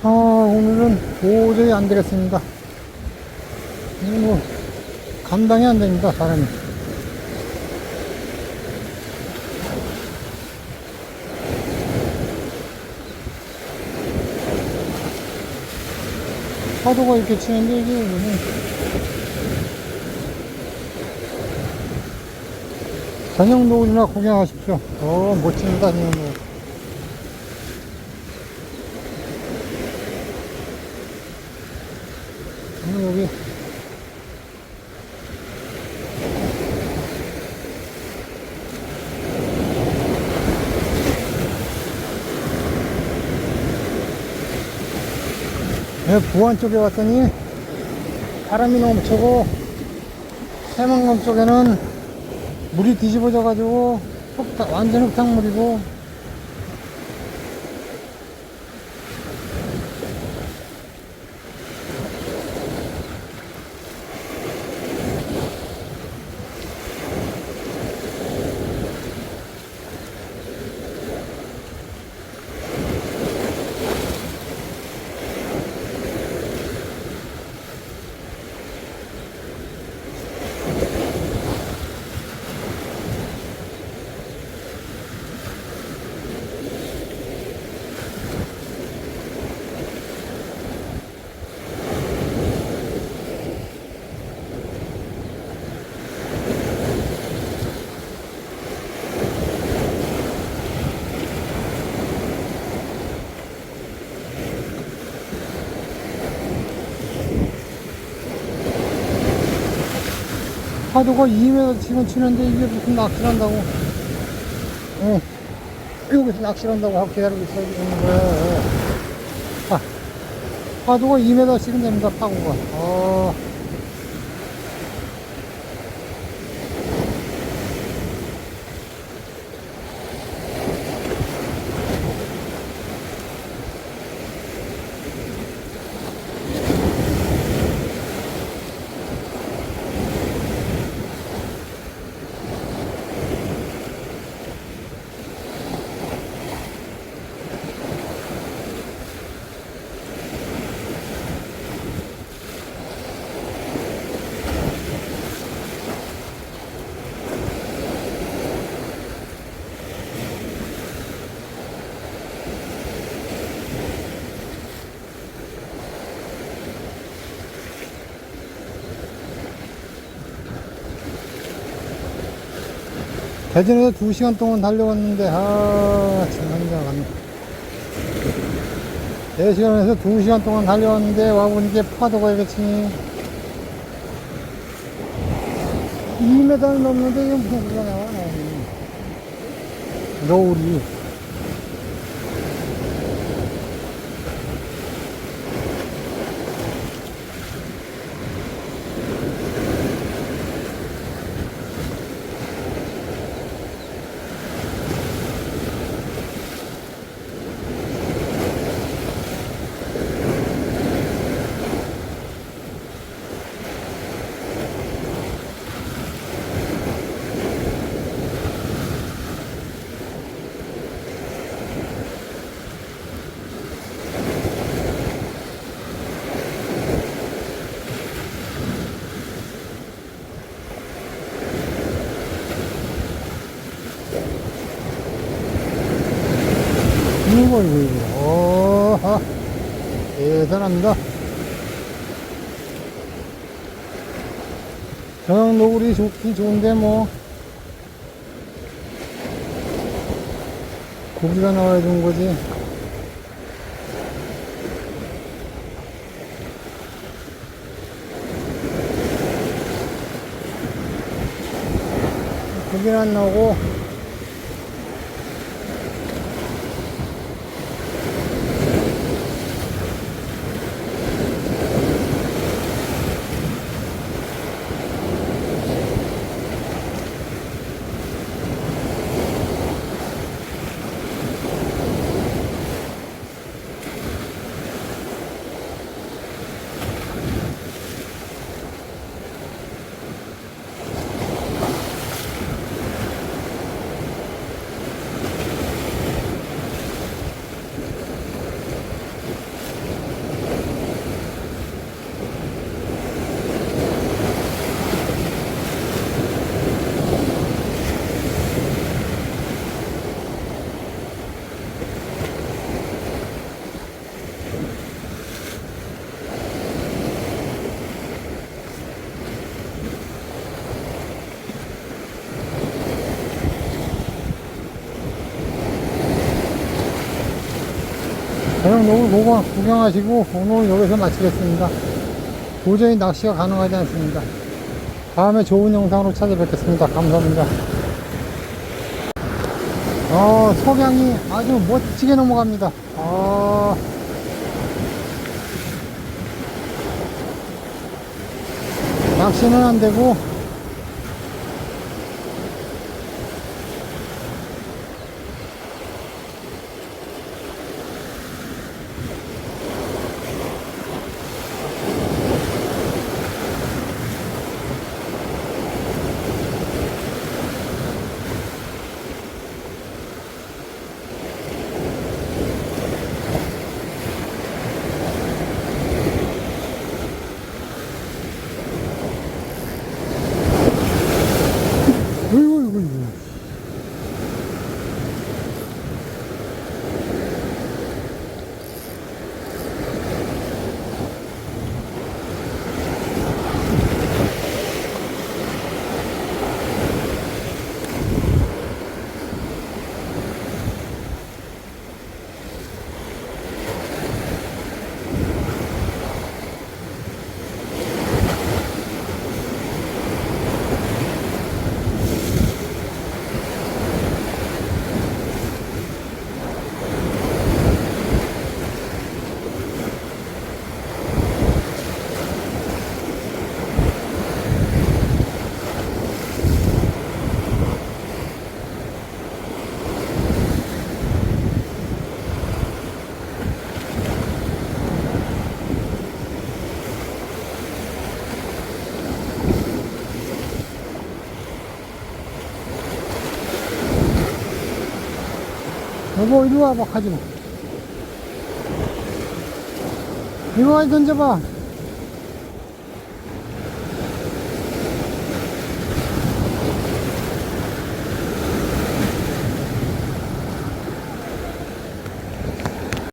아, 오늘은 도저히 안 되겠습니다. 뭐, 감당이 안 됩니다, 사람이. 파도가 이렇게 치는데, 이게 무슨. 전용 노을이나 구경하십시오. 어, 멋집니다, 전용 노을. 오늘 여기. 네, 부안 쪽에 왔더니 바람이 너무 차고 해망강 쪽에는 물이 뒤집어져 가지고 완전 흙탕물이고 파도가 2m 지금 치는데 이게 무슨 낚시를 한다고? 어, 여기서 낚시를 한다고 하고 기다리고 있어야 되는 거야 아, 파도가 2m씩은 됩니다 파고가. 어. 대전에서 2시간 동안 달려왔는데 아참 한장하네 4시간에서 2시간 동안 달려왔는데 와보니까 파도가 이렇게 치니 2m를 넘는데 이게 무슨 소리가 나와 노을이 이거 이거 어하. 대단합니다. 저녁 노을이 좋긴 좋은데 뭐. 고기가 나와야 좋은 거지. 고기는 안 나오고 저녁 노을 보고 구경하시고 오늘은 여기서 마치겠습니다. 도저히 낚시가 가능하지 않습니다. 다음에 좋은 영상으로 찾아뵙겠습니다. 감사합니다. 어, 석양이 아주 멋지게 넘어갑니다. 아. 낚시는 안 되고, 여보, 이리 와봐, 가지 마. 이리 와, 던져봐.